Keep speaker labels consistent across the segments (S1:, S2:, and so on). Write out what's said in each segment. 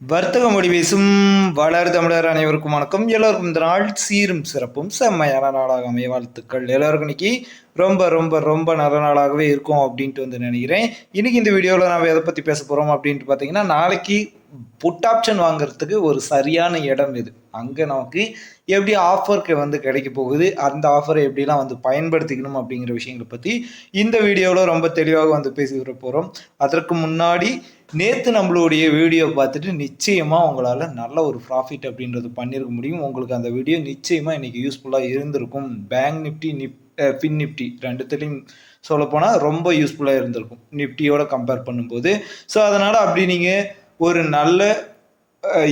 S1: வர்த்தக மொழி பேசும் வளர் தமிழர் அனைவருக்கும் வணக்கம். எல்லோருக்கும் இந்த நாள் சீரும் சிறப்பும் செம்மையான நாளாக அமைய வாழ்த்துக்கள். எல்லோருக்கும் இன்னைக்கு ரொம்ப ரொம்ப ரொம்ப நல்ல நாளாகவே இருக்கும் அப்படின்ட்டு வந்து நினைக்கிறேன். இன்னைக்கு இந்த வீடியோவில் நம்ம எதை பற்றி பேச போகிறோம் அப்படின்ட்டு பார்த்தீங்கன்னா நாளைக்கு புட் ஆப்ஷன் வாங்குறதுக்கு ஒரு சரியான இடம் இது. அங்கே நமக்கு எப்படி ஆஃபருக்கு வந்து கிடைக்க போகுது அந்த ஆஃபரை எப்படிலாம் வந்து பயன்படுத்திக்கணும் அப்படிங்கிற விஷயங்களை பற்றி இந்த வீடியோவில் ரொம்ப தெளிவாக வந்து பேசி போகிறோம் அதற்கு முன்னாடி நேற்று நம்மளுடைய வீடியோ பார்த்துட்டு நிச்சயமாக உங்களால் நல்ல ஒரு ப்ராஃபிட் அப்படின்றது பண்ணியிருக்க முடியும். உங்களுக்கு அந்த வீடியோ நிச்சயமாக இன்றைக்கி யூஸ்ஃபுல்லாக இருந்திருக்கும். பேங்க் நிஃப்டி நிப் ஃபின் நிஃப்டி ரெண்டுத்துலேயும் சொல்லப்போனால் ரொம்ப யூஸ்ஃபுல்லாக இருந்திருக்கும். நிஃப்டியோட கம்பேர் பண்ணும்போது. ஸோ அதனால் அப்படி நீங்கள் ஒரு நல்ல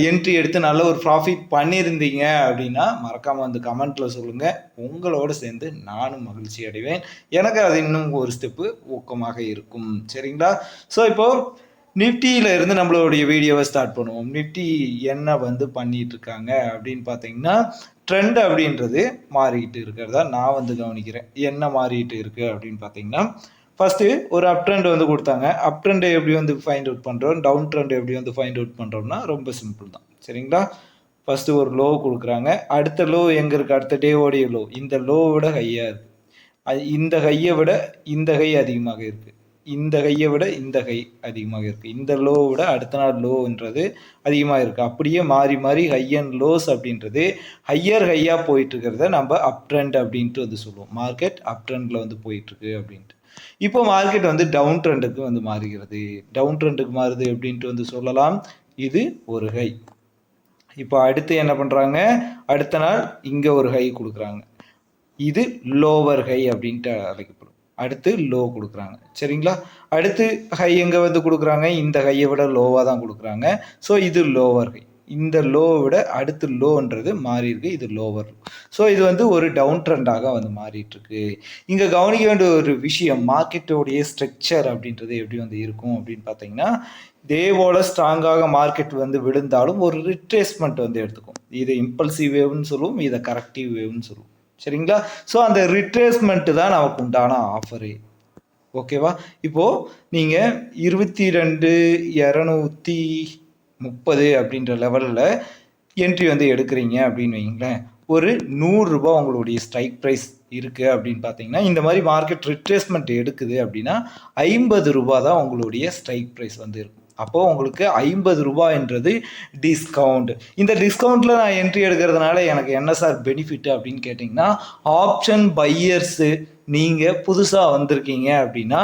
S1: என்ட்ரி எடுத்து நல்ல ஒரு ப்ராஃபிட் பண்ணியிருந்தீங்க அப்படின்னா மறக்காமல் வந்து கமெண்ட்டில் சொல்லுங்கள் உங்களோட சேர்ந்து நானும் மகிழ்ச்சி அடைவேன். எனக்கு அது இன்னும் ஒரு ஸ்டெப்பு ஊக்கமாக இருக்கும். சரிங்களா? ஸோ இப்போது நிஃப்டியில் இருந்து நம்மளுடைய வீடியோவை ஸ்டார்ட் பண்ணுவோம். நிஃப்டி என்ன வந்து பண்ணிகிட்ருக்காங்க இருக்காங்க அப்படின்னு பார்த்தீங்கன்னா ட்ரெண்ட் அப்படின்றது மாறிக்கிட்டு இருக்கிறதா நான் வந்து கவனிக்கிறேன். என்ன மாறிக்கிட்டு இருக்குது அப்படின்னு பார்த்தீங்கன்னா ஃபஸ்ட்டு ஒரு அப் ட்ரெண்ட் வந்து கொடுத்தாங்க. அப் ட்ரெண்டை எப்படி வந்து ஃபைண்ட் அவுட் பண்ணுறோம் டவுன் ட்ரெண்ட் எப்படி வந்து ஃபைண்ட் அவுட் பண்ணுறோம்னா ரொம்ப சிம்பிள் தான். சரிங்களா? ஃபஸ்ட்டு ஒரு லோ கொடுக்குறாங்க. அடுத்த லோ எங்கே இருக்குது அடுத்த டேவோடைய லோ இந்த லோவோட ஹையாக இருக்குது அது இந்த ஹையை விட இந்த ஹை அதிகமாக இருக்குது இந்த கையை விட இந்த கை அதிகமாக இருக்குது இந்த லோ விட அடுத்த நாள் லோன்றது அதிகமாக இருக்குது அப்படியே மாறி மாறி ஹை அண்ட் லோஸ் அப்படின்றது ஹையர் ஹையாக போயிட்டுருக்கிறத நம்ம அப் ட்ரெண்ட் அப்படின்ட்டு வந்து சொல்லுவோம். மார்க்கெட் அப் ட்ரெண்டில் வந்து போயிட்டுருக்கு அப்படின்ட்டு. இப்போ மார்க்கெட் வந்து டவுன் ட்ரெண்டுக்கு வந்து மாறுகிறது. டவுன் ட்ரெண்டுக்கு மாறுது அப்படின்ட்டு வந்து சொல்லலாம். இது ஒரு ஹை இப்போ அடுத்து என்ன பண்ணுறாங்க அடுத்த நாள் இங்கே ஒரு ஹை கொடுக்குறாங்க. இது லோவர் ஹை அப்படின்ட்டு அழைக்கப்படும். அடுத்து லோ கொடுக்குறாங்க. சரிங்களா? அடுத்து ஹை எங்கே வந்து கொடுக்குறாங்க? இந்த ஹையை விட லோவாக தான் கொடுக்குறாங்க. ஸோ இது லோவர் ஹை இந்த லோவை விட அடுத்து லோன்றது மாறி இருக்கு இது லோவர் ஸோ இது வந்து ஒரு டவுன் ட்ரெண்டாக வந்து மாறிட்டு இருக்கு. இங்கே கவனிக்க வேண்டிய ஒரு விஷயம் மார்க்கெட்டோடைய ஸ்ட்ரக்சர் அப்படின்றது எப்படி வந்து இருக்கும் அப்படின்னு பார்த்தீங்கன்னா தேவோட ஸ்ட்ராங்காக மார்க்கெட் வந்து விழுந்தாலும் ஒரு ரிட்ரேஸ்மெண்ட் வந்து எடுத்துக்கும். இதை இம்பல்சிவ் வேவ்னு சொல்லுவோம் இதை கரெக்டிவ் வேவ்னு சொல்லுவோம். சரிங்களா? ஸோ அந்த ரிட்ரேஸ்மெண்ட்டு தான் நமக்கு உண்டான ஆஃபரு ஓகேவா இப்போது நீங்கள் இருபத்தி ரெண்டு இரநூத்தி முப்பது அப்படின்ற லெவலில் என்ட்ரி வந்து எடுக்கிறீங்க அப்படின்னு வைங்களேன் ஒரு நூறுரூபா உங்களுடைய ஸ்ட்ரைக் ப்ரைஸ் இருக்குது அப்படின்னு பார்த்தீங்கன்னா இந்த மாதிரி மார்க்கெட் ரிட்ரேஸ்மெண்ட் எடுக்குது அப்படின்னா ஐம்பது ரூபா தான் உங்களுடைய ஸ்ட்ரைக் ப்ரைஸ் வந்து இருக்கும். அப்போது உங்களுக்கு ஐம்பது ரூபாய்ன்றது டிஸ்கவுண்ட் இந்த டிஸ்கவுண்ட்டில் நான் என்ட்ரி எடுக்கிறதுனால எனக்கு என்ன சார் பெனிஃபிட் அப்படின்னு கேட்டிங்கன்னா ஆப்ஷன் பையர்ஸு நீங்கள் புதுசாக வந்திருக்கீங்க அப்படின்னா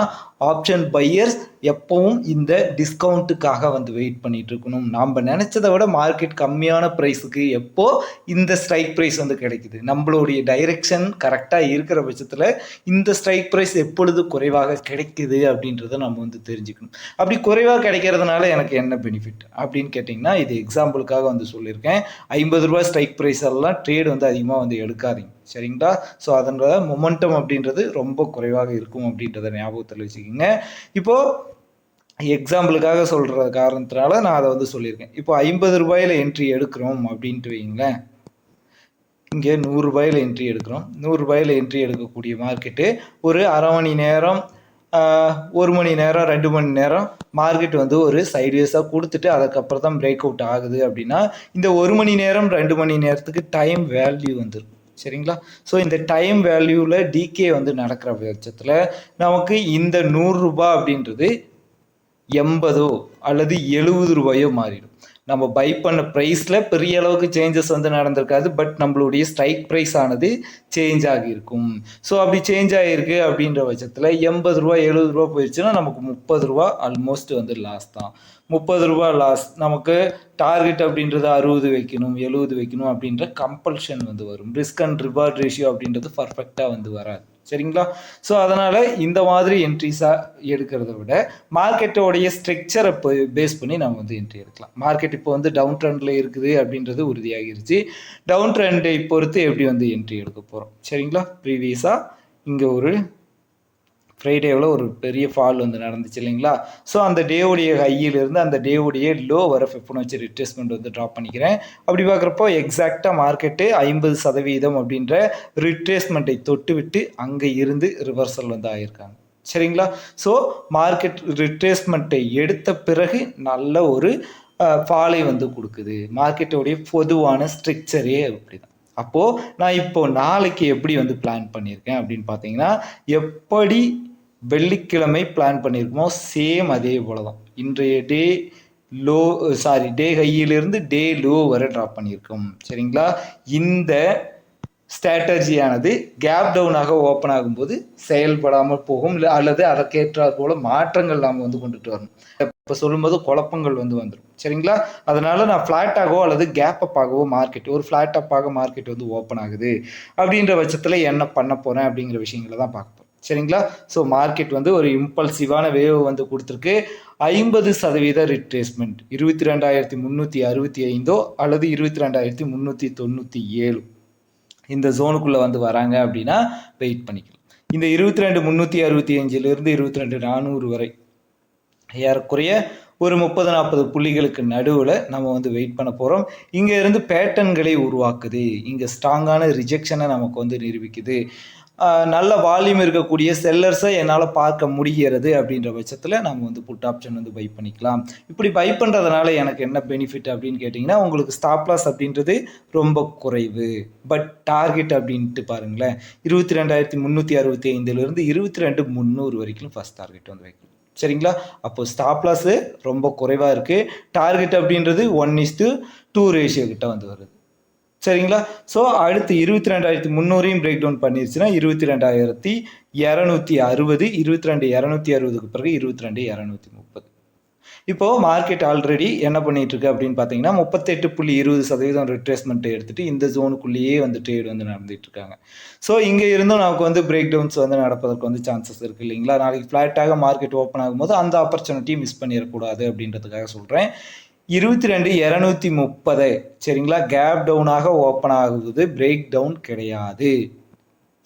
S1: ஆப்ஷன் பையர்ஸ் எப்பவும் இந்த டிஸ்கவுண்ட்டுக்காக வந்து வெயிட் பண்ணிட்டு இருக்கணும் நாம் நினச்சதை விட மார்க்கெட் கம்மியான ப்ரைஸுக்கு எப்போ இந்த ஸ்ட்ரைக் ப்ரைஸ் வந்து கிடைக்குது? நம்மளுடைய டைரெக்ஷன் கரெக்டாக இருக்கிற பட்சத்தில் இந்த ஸ்ட்ரைக் ப்ரைஸ் எப்பொழுது குறைவாக கிடைக்குது அப்படின்றத நம்ம வந்து தெரிஞ்சுக்கணும். அப்படி குறைவாக கிடைக்கிறதுனால எனக்கு என்ன பெனிஃபிட் அப்படின்னு கேட்டிங்கன்னா இது எக்ஸாம்பிளுக்காக வந்து சொல்லியிருக்கேன். ஐம்பது ரூபாய் ஸ்ட்ரைக் ப்ரைஸ் எல்லாம் ட்ரேட் வந்து அதிகமாக வந்து எடுக்காதீங்க. சரிங்களா? ஸோ அதனோட மொமெண்டம் அப்படின்றது ரொம்ப குறைவாக இருக்கும் அப்படின்றத ஞாபகத்தில் வச்சுக்கிங்க. இப்போது எக்ஸாம்பிளுக்காக சொல்கிற காரணத்தினால நான் அதை வந்து சொல்லியிருக்கேன். இப்போ ஐம்பது ரூபாயில் என்ட்ரி எடுக்கிறோம் அப்படின்ட்டு வைங்களேன் இங்கே நூறுரூபாயில் என்ட்ரி எடுக்கிறோம். நூறுரூபாயில் என்ட்ரி எடுக்கக்கூடிய மார்க்கெட்டு ஒரு அரை மணி நேரம் ஒரு மணி நேரம் ரெண்டு மணி நேரம் மார்க்கெட் வந்து ஒரு சைட்வேஸாக கொடுத்துட்டு அதுக்கப்புறம் தான் பிரேக் அவுட் ஆகுது அப்படின்னா இந்த ஒரு மணி நேரம் ரெண்டு மணி நேரத்துக்கு டைம் வேல்யூ வந்துடும் சரிங்களா? ஸோ இந்த டைம் வேல்யூவில் டிகே வந்து நடக்கிற பட்சத்தில் நமக்கு இந்த நூறுரூபா அப்படின்றது எண்பதோ அல்லது எழுபது ரூபாயோ மாறிடும். நம்ம பை பண்ண ப்ரைஸில் பெரிய அளவுக்கு சேஞ்சஸ் வந்து நடந்திருக்காது. பட் நம்மளுடைய ஸ்ட்ரைக் ப்ரைஸ் ஆனது சேஞ்ச் ஆகியிருக்கும் ஸோ அப்படி சேஞ்ச் ஆகிருக்கு அப்படின்ற பட்சத்தில் எண்பது ரூபா எழுபது ரூபா போயிடுச்சுன்னா நமக்கு முப்பது ரூபா ஆல்மோஸ்ட் வந்து லாஸ் தான். முப்பது ரூபா லாஸ் நமக்கு டார்கெட் அப்படின்றது அறுபது வைக்கணும் எழுபது வைக்கணும் அப்படின்ற கம்பல்ஷன் வந்து வரும். ரிஸ்க் அண்ட் ரிவார்ட் ரேஷியோ அப்படின்றது பர்ஃபெக்டாக வந்து வராது. சரிங்களா? ஸோ அதனால் இந்த மாதிரி என்ட்ரிஸாக எடுக்கிறத விட மார்க்கெட்டோடைய ஸ்ட்ரக்சரை பேஸ் பண்ணி நம்ம வந்து என்ட்ரி எடுக்கலாம். மார்க்கெட் இப்போ வந்து டவுன் ட்ரெண்டில் இருக்குது அப்படின்றது உறுதியாகிருச்சு. டவுன் ட்ரெண்டை பொறுத்து எப்படி வந்து என்ட்ரி எடுக்க போகிறோம் சரிங்களா? ப்ரீவியஸாக இங்கே ஒரு ஃப்ரைடேவில் ஒரு பெரிய ஃபால் வந்து நடந்துச்சு இல்லைங்களா? ஸோ அந்த டேவுடைய ஹையிலிருந்து அந்த டேவுடைய லோ வர ஃபிஃபனோச்சி ரிட்ரெஸ்மெண்ட் வந்து ட்ராப் பண்ணிக்கிறேன். அப்படி பார்க்குறப்போ எக்ஸாக்டாக மார்க்கெட்டு ஐம்பது சதவீதம் அப்படின்ற ரிட்ரேஸ்மெண்ட்டை தொட்டு விட்டு அங்கே இருந்து ரிவர்சல் வந்து ஆகியிருக்காங்க சரிங்களா? ஸோ மார்க்கெட் ரிட்ரேஸ்மெண்ட்டை எடுத்த பிறகு நல்ல ஒரு ஃபாலை வந்து கொடுக்குது. மார்க்கெட்டோடைய பொதுவான ஸ்ட்ரக்சரே அப்படி தான் அப்போது நான் இப்போ நாளைக்கு எப்படி வந்து பிளான் பண்ணியிருக்கேன் அப்படின்னு பார்த்தீங்கன்னா எப்படி வெள்ளிக்கிழமை பிளான் பண்ணியிருக்கோமோ சேம் அதே போல தான் இன்றைய டே லோ சாரி டே ஹையிலிருந்து டே லோ வரை ட்ராப் பண்ணியிருக்கோம். சரிங்களா? இந்த ஸ்ட்ராட்டஜியானது கேப் டவுனாக ஓப்பன் ஆகும்போது செயல்படாமல் போகும் இல்லை அல்லது அதற்கேற்றாற் போல மாற்றங்கள் நாம் வந்து கொண்டுட்டு வரணும். இப்போ சொல்லும்போது குழப்பங்கள் வந்து வந்துடும் சரிங்களா? அதனால நான் ஃப்ளாட்டாகவோ அல்லது கேப் அப் ஆகவோ மார்க்கெட் ஒரு ஃப்ளாட் அப் ஆக மார்க்கெட் வந்து ஓப்பன் ஆகுது. அப்படின்ற பட்சத்தில் என்ன பண்ண போகிறேன் அப்படிங்கிற விஷயங்களை தான் பார்க்க சரிங்களா? ஸோ மார்க்கெட் வந்து ஒரு இம்பல்சிவான வேவ் வந்து கொடுத்துருக்கு. ஐம்பது சதவீத ரிட்ரேஸ்மெண்ட் இருபத்தி ரெண்டாயிரத்தி முந்நூற்றி அறுபத்தி ஐந்தோ அல்லது இருபத்தி ரெண்டாயிரத்தி முந்நூற்றி தொண்ணூற்றி ஏழு இந்த ஜோனுக்குள்ளே வந்து வராங்க அப்படின்னா வெயிட் பண்ணிக்கலாம். இந்த இருபத்தி ரெண்டு முந்நூற்றி அறுபத்தி அஞ்சுலேருந்து இருபத்தி ரெண்டு நானூறு வரை ஏறக்குறைய ஒரு முப்பது நாற்பது புள்ளிகளுக்கு நடுவில் நம்ம வந்து வெயிட் பண்ண போகிறோம் இங்கே இருந்து பேட்டர்ன்களை உருவாக்குது. இங்கே ஸ்ட்ராங்கான ரிஜெக்ஷனை நமக்கு வந்து நிரூபிக்குது. நல்ல வால்யூம் இருக்கக்கூடிய செல்லர்ஸை என்னால் பார்க்க முடிகிறது அப்படின்ற பட்சத்தில் நம்ம வந்து புட் ஆப்ஷன் வந்து பை பண்ணிக்கலாம். இப்படி பை பண்ணுறதுனால எனக்கு என்ன பெனிஃபிட் அப்படின்னு கேட்டிங்கன்னா உங்களுக்கு ஸ்டாப் லாஸ் அப்படின்றது ரொம்ப குறைவு. பட் டார்கெட் அப்படின்ட்டு பாருங்களேன். இருபத்தி ரெண்டாயிரத்தி முந்நூற்றி அறுபத்தி ஐந்துலேருந்து இருபத்தி ரெண்டு முந்நூறு வரைக்கும் ஃபஸ்ட் டார்கெட் வந்து வைக்கணும். சரிங்களா? அப்போ ஸ்டாப் லாஸு ரொம்ப குறைவாக இருக்குது டார்கெட் அப்படின்றது ஒன் இஸ்டு டூ ரேஷியோ கிட்ட வந்து வருது. சரிங்களா? ஸோ அடுத்து இருபத்தி ரெண்டாயிரத்தி முந்நூறையும் பிரேக் டவுன் பண்ணிருச்சுன்னா இருபத்தி ரெண்டாயிரத்தி இரநூத்தி அறுபது இருபத்தி ரெண்டு இரநூத்தி அறுபதுக்கு பிறகு இருபத்தி ரெண்டு இரநூத்தி முப்பது. இப்போது மார்க்கெட் ஆல்ரெடி என்ன பண்ணிட்டு இருக்கு அப்படின்னு பார்த்தீங்கன்னா முப்பத்தெட்டு புள்ளி இருபது சதவீதம் ரிட்ரேஸ்மெண்ட் எடுத்துட்டு இந்த ஜோனுக்குள்ளேயே வந்து ட்ரேட் வந்து நடந்துட்டு இருக்காங்க ஸோ இங்கே இருந்தும் நமக்கு வந்து பிரேக் டவுன்ஸ் வந்து நடப்பதற்கு வந்து சான்சஸ் இருக்குது இல்லைங்களா? நாளைக்கு ஃப்ளாட்டாக மார்க்கெட் ஓப்பன் ஆகும்போது அந்த ஆப்பர்ச்சுனிட்டி மிஸ் பண்ணிடக்கூடாது அப்படின்றதுக்காக சொல்கிறேன் இருபத்தி ரெண்டு இரநூத்தி முப்பது. சரிங்களா? கேப் டவுனாக ஓப்பன் ஆகுது. பிரேக் டவுன் கிடையாது.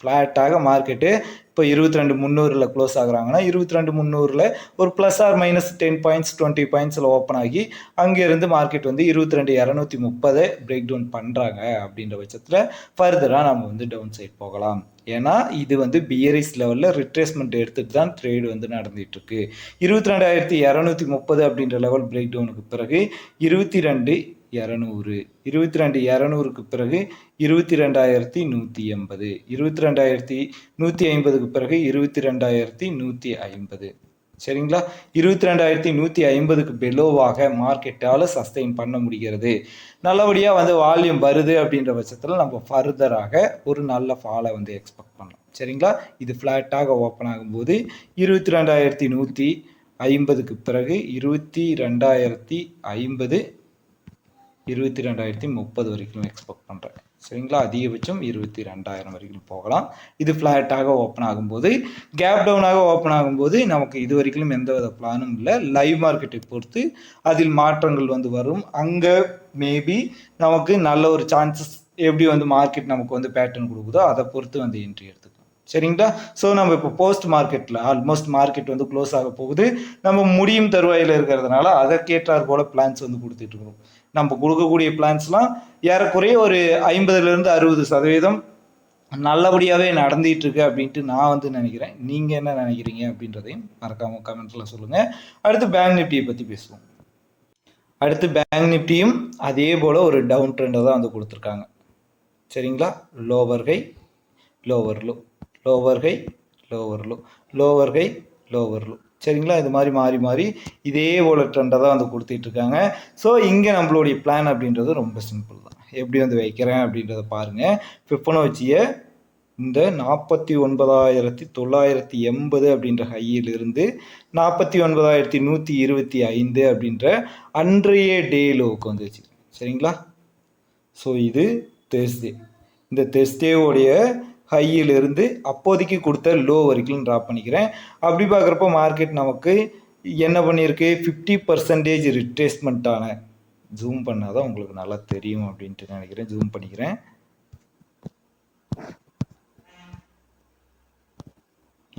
S1: ஃப்ளாட்டாக மார்க்கெட்டு இப்போ இருபத்தி ரெண்டு முந்நூறில் க்ளோஸ் ஆகுறாங்கன்னா இருபத்தி ரெண்டு முந்நூறில் ஒரு plus or minus ten points twenty பாயிண்ட்ஸில் open ஆகி அங்கேருந்து மார்க்கெட் வந்து இருபத்தி ரெண்டு இரநூத்தி முப்பதை பிரேக் டவுன் பண்ணுறாங்க அப்படின்ற பட்சத்தில் ஃபர்தராக நம்ம வந்து டவுன் சைட் போகலாம். ஏன்னா இது வந்து பியரிஸ் லெவலில் ரிட்ரேஸ்மெண்ட் எடுத்துட்டு தான் ட்ரேடு வந்து நடந்துட்டு இருக்கு இருபத்தி ரெண்டாயிரத்தி இரநூத்தி முப்பது அப்படின்ற லெவல் பிரேக் டவுனுக்கு பிறகு இருபத்தி ரெண்டு இரநூறு. இருபத்தி ரெண்டு இரநூறுக்கு பிறகு இருபத்தி ரெண்டாயிரத்தி நூற்றி எண்பது. இருபத்தி ரெண்டாயிரத்தி நூற்றி ஐம்பதுக்கு பிறகு இருபத்தி ரெண்டாயிரத்தி நூற்றி ஐம்பது. சரிங்களா? இருபத்தி ரெண்டாயிரத்தி நூற்றி ஐம்பதுக்கு பெலோவாக மார்க்கெட்டால் சஸ்டெயின் பண்ண முடிகிறது. நல்லபடியாக வந்து வால்யூம் வருது அப்படின்ற பட்சத்தில் நம்ம ஃபர்தராக ஒரு நல்ல ஃபாலை வந்து எக்ஸ்பெக்ட் பண்ணலாம். சரிங்களா? இது ஃப்ளாட்டாக ஓப்பன் ஆகும்போது இருபத்தி ரெண்டாயிரத்தி நூற்றி ஐம்பதுக்கு பிறகு இருபத்தி ரெண்டாயிரத்தி ஐம்பது இருபத்தி ரெண்டாயிரத்தி முப்பது வரைக்கும் எக்ஸ்பெக்ட் பண்ணுறேன் சரிங்களா? அதிகபட்சம் இருபத்தி ரெண்டாயிரம் வரைக்கும் போகலாம். இது ஃப்ளாட்டாக ஓப்பன் ஆகும்போது கேப் டவுனாக ஓப்பன் ஆகும்போது நமக்கு இது வரைக்கும் எந்த வித பிளானும் இல்லை. லைவ் மார்க்கெட்டை பொறுத்து அதில் மாற்றங்கள் வந்து வரும். அங்கே மேபி நமக்கு நல்ல ஒரு சான்சஸ் எப்படி வந்து மார்க்கெட் நமக்கு வந்து பேட்டர்ன் கொடுக்குதோ அதை பொறுத்து வந்து என்ட்ரி எடுத்துக்கலாம். சரிங்களா? ஸோ நம்ம இப்போ போஸ்ட் மார்க்கெட்டில் ஆல்மோஸ்ட் மார்க்கெட் வந்து க்ளோஸ் ஆக போகுது. நம்ம முடியும் தருவாயில் இருக்கிறதுனால அதற்கேற்றார் போல பிளான்ஸ் வந்து கொடுத்துட்டு இருக்கிறோம் நம்ம கொடுக்கக்கூடிய பிளான்ஸ்லாம் ஏறக்குறைய ஒரு ஐம்பதுலேருந்து அறுபது சதவீதம் நல்லபடியாகவே நடந்துகிட்டு இருக்கு அப்படின்ட்டு நான் வந்து நினைக்கிறேன். நீங்கள் என்ன நினைக்கிறீங்க அப்படின்றதையும் மறக்காம கமெண்ட்ஸில் சொல்லுங்கள் அடுத்து பேங்க் நிஃப்டியை பற்றி பேசுவோம். அடுத்து பேங்க் நிஃப்டியும் அதே போல் ஒரு டவுன் ட்ரெண்டை தான் வந்து கொடுத்துருக்காங்க. சரிங்களா? Lower high lower low lower high lower low lower high lower low சரிங்களா? இது மாதிரி மாறி மாறி இதே போல ட்ரெண்டை தான் வந்து கொடுத்துட்ருக்காங்க. ஸோ இங்கே நம்மளுடைய பிளான் அப்படின்றது ரொம்ப சிம்பிள் தான். எப்படி வந்து வைக்கிறேன் அப்படின்றத பாருங்கள் ஃபிஃபனோச்சியை இந்த நாற்பத்தி ஒன்பதாயிரத்தி தொள்ளாயிரத்தி எண்பது அப்படின்ற ஹையிலிருந்து நாற்பத்தி ஒன்பதாயிரத்தி நூற்றி இருபத்தி ஐந்து அப்படின்ற அன்றைய டே லோவுக்கு வந்து வச்சுருக்கேன். சரிங்களா? ஸோ இது தெர்ஸ்டே இந்த தெர்ஸ்டேவோடைய ஹையிலிருந்து அப்போதைக்கு கொடுத்த லோ வரைக்கும் ட்ராப் பண்ணிக்கிறேன். அப்படி பார்க்குறப்போ மார்க்கெட் நமக்கு என்ன பண்ணியிருக்கு? ஃபிஃப்டி பர்சன்டேஜ் ரிட்ரேஸ்மெண்ட்டான ஜூம் பண்ணால் தான் உங்களுக்கு நல்லா தெரியும் அப்படின்ட்டு நினைக்கிறேன். ஜூம் பண்ணிக்கிறேன்.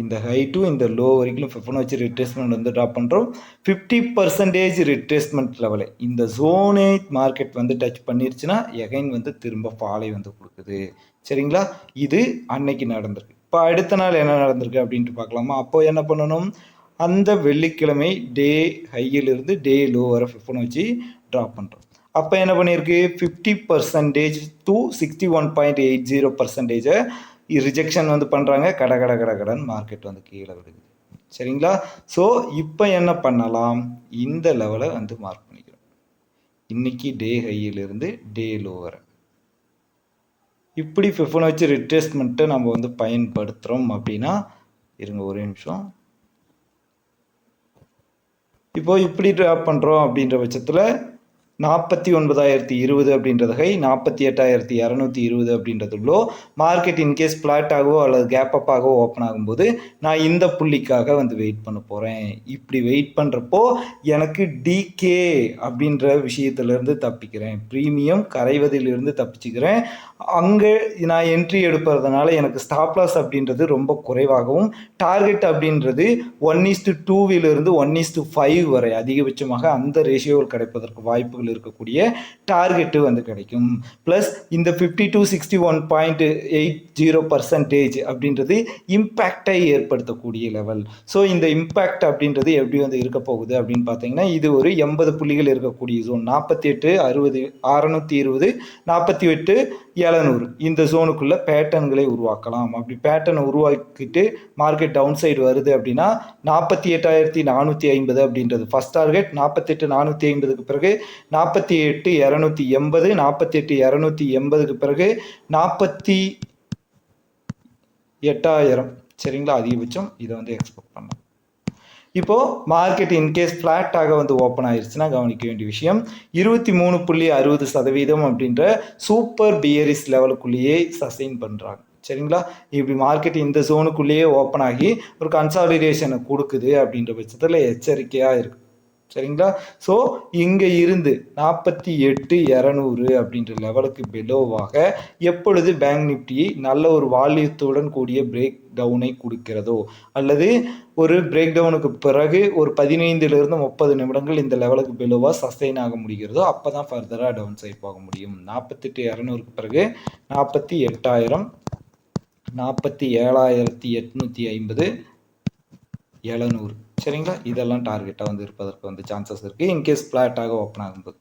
S1: இந்த ஹை டு இந்த லோ வரைக்கும் ஃபிஃபன் வச்சு ரிட்ரேஸ்மெண்ட் வந்து ட்ராப் பண்ணுறோம் ஃபிஃப்டி பர்சன்டேஜ் ரிட்ரேஸ்மெண்ட் லெவலு இந்த ஜோனே மார்க்கெட் வந்து டச் பண்ணிருச்சுன்னா எகைன் வந்து திரும்ப ஃபாலை வந்து கொடுக்குது. சரிங்களா? இது அன்னைக்கு நடந்திருக்கு. இப்போ அடுத்த நாள் என்ன நடந்திருக்கு அப்படின்ட்டு பார்க்கலாமா? அப்போ என்ன பண்ணணும்? அந்த வெள்ளிக்கிழமை டே ஹையிலிருந்து டே லோ வர ஃபிஃபன் வச்சு ட்ராப் பண்ணுறோம் அப்போ என்ன பண்ணியிருக்கு? Fifty percentage to sixty one point eight zero பர்சன்டேஜை rejection வந்து பண்ணுறாங்க கட கட கட கடன் மார்க்கெட் வந்து கீழே விடுது சரிங்களா? ஸோ இப்போ என்ன பண்ணலாம்? இந்த லெவலை வந்து மார்க் பண்ணிக்கிறோம். இன்னைக்கு டே ஹையிலிருந்து டே லோவரை இப்படி ஃபிஃபனோச்சி ரிட்ரேஸ்மெண்ட்டை நம்ம வந்து பயன்படுத்துகிறோம் அப்படின்னா இருங்க ஒரே நிமிஷம். இப்போ இப்படி ட்ராப் பண்ணுறோம் அப்படின்ற பட்சத்தில் நாற்பத்தி ஒன்பதாயிரத்தி இருபது அப்படின்றது ஹை நாற்பத்தி எட்டாயிரத்தி இரநூத்தி இருபது அப்படின்றதுள்ளோ மார்க்கெட் இன்கேஸ் ஃப்ளாட் ஆகவோ அல்லது கேப் அப் ஆகவோ ஓப்பன் ஆகும்போது நான் இந்த புள்ளிக்காக வந்து வெயிட் பண்ண போகிறேன் இப்படி வெயிட் பண்ணுறப்போ எனக்கு டிகே அப்படின்ற விஷயத்துலேருந்து தப்பிக்கிறேன். ப்ரீமியம் கரைவதிலிருந்து தப்பிச்சுக்கிறேன். அங்கே நான் என்ட்ரி எடுப்பதுனால எனக்கு ஸ்டாப் லாஸ் அப்படின்றது ரொம்ப குறைவாகவும் டார்கெட் அப்படின்றது ஒன் இஸ் டு டூவிலிருந்து ஒன் இஸ் டு ஃபைவ் வரை அதிகபட்சமாக அந்த ரேஷியோவில் கிடைப்பதற்கு வாய்ப்புகள் இருக்கக்கூடிய டார்கெட்டு வந்து கிடைக்கும். ப்ளஸ் இந்த fifty to sixty one point eight zero percentage அப்படின்றது இம்பேக்டை ஏற்படுத்தக்கூடிய லெவல் ஸோ இந்த இம்பேக்ட் அப்படின்றது எப்படி வந்து இருக்க போகுது அப்படின்னு பார்த்தீங்கன்னா இது ஒரு எண்பது புள்ளிகள் இருக்கக்கூடிய ஜோன் நாற்பத்தி எட்டு அறுபது அறநூற்றி இருபது நாற்பத்தி எட்டு எழுநூறு இந்த ஜோனுக்குள்ளே பேட்டர்ன்களை உருவாக்கலாம். அப்படி பேட்டர்னை உருவாக்கிட்டு மார்க்கெட் டவுன் சைடு வருது அப்படின்னா நாற்பத்தி எட்டாயிரத்தி நானூற்றி ஐம்பது அப்படின்றது. ஃபஸ்ட் டார்கெட் நாற்பத்தெட்டு நானூற்றி ஐம்பதுக்கு பிறகு நாற்பத்தி எட்டு இரநூத்தி எண்பது நாற்பத்தி எட்டு இரநூத்தி எண்பதுக்கு பிறகு நாற்பத்தி எட்டாயிரம். சரிங்களா? அதிகபட்சம் இதை வந்து எக்ஸ்பெக்ட் பண்ணலாம். இப்போது மார்க்கெட் இன்கேஸ் ஃப்ளாட்டாக வந்து ஓப்பன் ஆயிடுச்சுன்னா கவனிக்க வேண்டிய விஷயம் இருபத்தி மூணு புள்ளி அறுபது சதவீதம் அப்படின்ற சூப்பர் பியரிஸ் லெவலுக்குள்ளேயே சஸ்டெயின் பண்ணுறாங்க சரிங்களா? இப்படி மார்க்கெட் இந்த ஜோனுக்குள்ளேயே ஓப்பன் ஆகி ஒரு கன்சாலிடேஷனை கொடுக்குது அப்படின்ற பட்சத்தில் எச்சரிக்கையாக இருக்குது சரிங்களா? ஸோ இங்கே இருந்து நாற்பத்தி எட்டு இரநூறு அப்படின்ற லெவலுக்கு பிலோவாக எப்பொழுது பேங்க் நிப்டியை நல்ல ஒரு வால்யூத்துடன் கூடிய பிரேக் டவுனை கொடுக்கிறதோ? அல்லது ஒரு பிரேக் டவுனுக்கு பிறகு ஒரு பதினைந்துலேருந்து முப்பது நிமிடங்கள் இந்த லெவலுக்கு பிலோவாக சஸ்டெயின் ஆக முடிகிறதோ அப்போ தான் ஃபர்தராக டவுன் சைட் போக முடியும். நாற்பத்தெட்டு இரநூறுக்கு பிறகு நாற்பத்தி எட்டாயிரம் நாற்பத்தி ஏழாயிரத்தி எட்நூற்றி ஐம்பது எழுநூறு. சரிங்களா? இதெல்லாம் டார்கெட்டாக வந்து இருப்பதற்கு வந்து சான்சஸ் இருக்குது இன்கேஸ் ஃப்ளாட்டாக ஓப்பன் ஆகும்போது.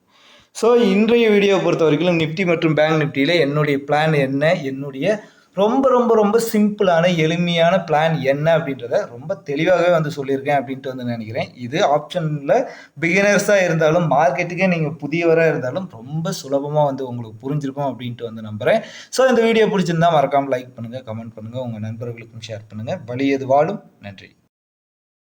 S1: ஸோ இன்றைய வீடியோ பொறுத்த வரைக்கும் நிஃப்டி மற்றும் பேங்க் நிஃப்டியில் என்னுடைய பிளான் என்ன? என்னுடைய ரொம்ப ரொம்ப ரொம்ப சிம்பிளான எளிமையான பிளான் என்ன அப்படின்றத ரொம்ப தெளிவாகவே வந்து சொல்லியிருக்கேன் அப்படின்ட்டு வந்து நினைக்கிறேன். இது ஆப்ஷனில் பிகினர்ஸாக இருந்தாலும் மார்க்கெட்டுக்கே நீங்கள் புதியவராக இருந்தாலும் ரொம்ப சுலபமாக வந்து உங்களுக்கு புரிஞ்சிருக்கும் அப்படின்ட்டு வந்து நம்புகிறேன் ஸோ இந்த வீடியோ பிடிச்சிருந்தா மறக்காமல் லைக் பண்ணுங்கள் கமெண்ட் பண்ணுங்கள் உங்கள் நண்பர்களுக்கும் ஷேர் பண்ணுங்கள் வழியது வாழும்? நன்றி.